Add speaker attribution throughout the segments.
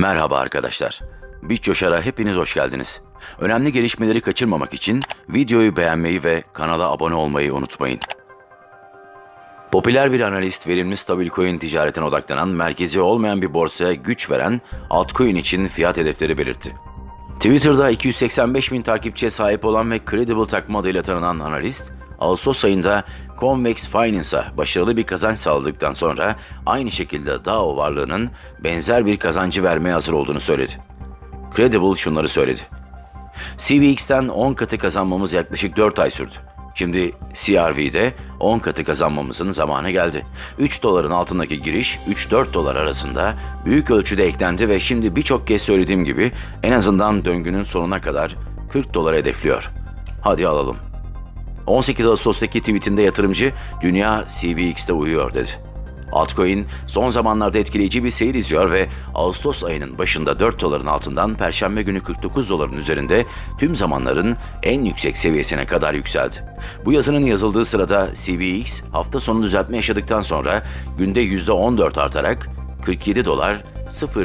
Speaker 1: Merhaba arkadaşlar. BitCoşar'a hepiniz hoş geldiniz. Önemli gelişmeleri kaçırmamak için videoyu beğenmeyi ve kanala abone olmayı unutmayın. Popüler bir analist verimli stabil coin ticaretine odaklanan, merkezi olmayan bir borsaya güç veren altcoin için fiyat hedefleri belirtti. Twitter'da 285 bin takipçiye sahip olan ve Credible takma adıyla tanınan analist, Ağustos ayında Convex Finance'a başarılı bir kazanç sağladıktan sonra aynı şekilde DAO varlığının benzer bir kazancı vermeye hazır olduğunu söyledi. Credible şunları söyledi. CVX'ten 10 katı kazanmamız yaklaşık 4 ay sürdü. Şimdi CRV'de 10 katı kazanmamızın zamanı geldi. 3 doların altındaki giriş 3-4 dolar arasında büyük ölçüde eklendi ve şimdi birçok kez söylediğim gibi en azından döngünün sonuna kadar 40 dolar hedefliyor. Hadi alalım. 18 Ağustos'taki tweetinde yatırımcı dünya CVX'te uyuyor dedi. Altcoin son zamanlarda etkileyici bir seyir izliyor ve Ağustos ayının başında 4 doların altından Perşembe günü 49 doların üzerinde tüm zamanların en yüksek seviyesine kadar yükseldi. Bu yazının yazıldığı sırada CVX hafta sonu düzeltme yaşadıktan sonra günde %14 artarak 47 dolar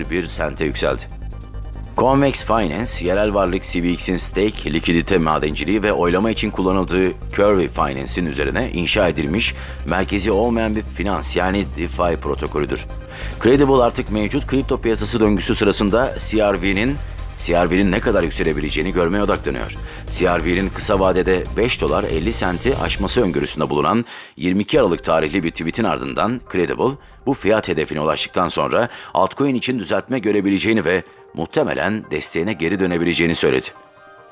Speaker 1: 01 sente yükseldi. Convex Finance, yerel varlık CVX'in stake, likidite madenciliği ve oylama için kullanıldığı Curve Finance'in üzerine inşa edilmiş merkezi olmayan bir finans yani DeFi protokolüdür. Credible artık mevcut kripto piyasası döngüsü sırasında CRV'nin CRV'nin ne kadar yükselebileceğini görmeye odaklanıyor. CRV'nin kısa vadede 5 dolar 50 senti aşması öngörüsünde bulunan 22 Aralık tarihli bir tweetin ardından Credible bu fiyat hedefine ulaştıktan sonra altcoin için düzeltme görebileceğini ve muhtemelen desteğine geri dönebileceğini söyledi.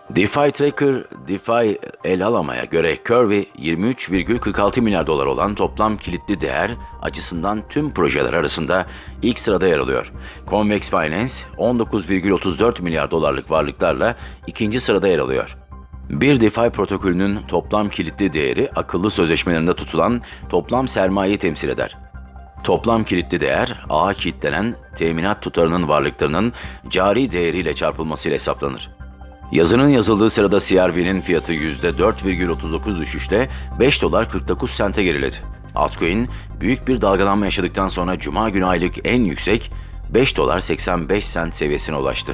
Speaker 1: DeFi Tracker, DeFi el alamaya göre Curve 23,46 milyar dolar olan toplam kilitli değer açısından tüm projeler arasında ilk sırada yer alıyor. Convex Finance 19,34 milyar dolarlık varlıklarla ikinci sırada yer alıyor. Bir DeFi protokolünün toplam kilitli değeri akıllı sözleşmelerinde tutulan toplam sermayeyi temsil eder. Toplam kilitli değer, ağa kilitlenen teminat tutarının varlıklarının cari değeriyle çarpılmasıyla hesaplanır. Yazının yazıldığı sırada CRV'nin fiyatı %4,39 düşüşte 5 dolar 49 sente geriledi. Altcoin büyük bir dalgalanma yaşadıktan sonra Cuma günü aylık en yüksek 5 dolar 85 sent seviyesine ulaştı.